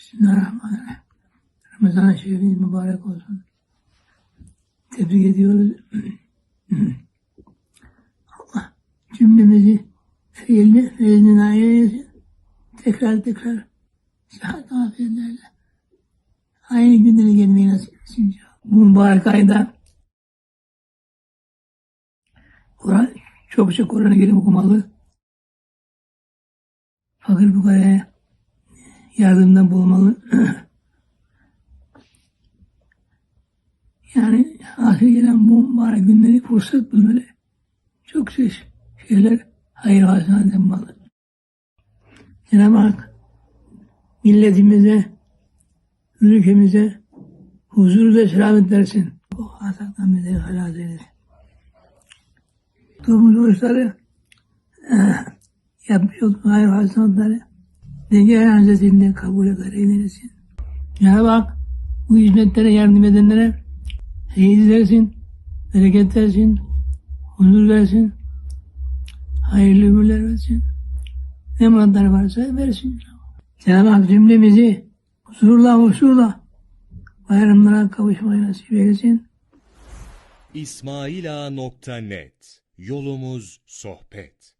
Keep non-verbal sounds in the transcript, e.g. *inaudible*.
Bismillahirrahmanirrahim. Ramazan şehriniz mübarek olsun. Tebrik ediyoruz. Allah cümlemizi fiilini, fiilini nail. Tekrar tekrar sıhhat afiyetlerle aynı günlere gelmeyi nasip etsin. Bu mübarek ayda Kur'an, çok çok Kur'an-ı Kerim okumalı. Fakir fukaraya yardımda bulunmalı. *clears throat* yani ahir gelen bu mübarek günleri fırsat bulmalı. Çok şey, şeyler hayır hasenat yapmalı. Cenab-ı Hak milletimize, ülkemize huzur ve selamet versin. Bu hataktan bizi halas eylesin. Tutmuş oruçları eh, yapmış olduğu hayır hasenatları Denge Hazretleri'nde kabul eder, eylesin. Cenab-ı Hak bu hizmetlere yardım edenlere seyir versin, bereket versin, huzur versin, hayırlı ömürler versin. Ne muratları varsa versin. Cenab-ı Hak cümlemizi huzurla, huzurla bayramlara kavuşmayı nasip eylesin. İsmailağa.net Yolumuz sohbet.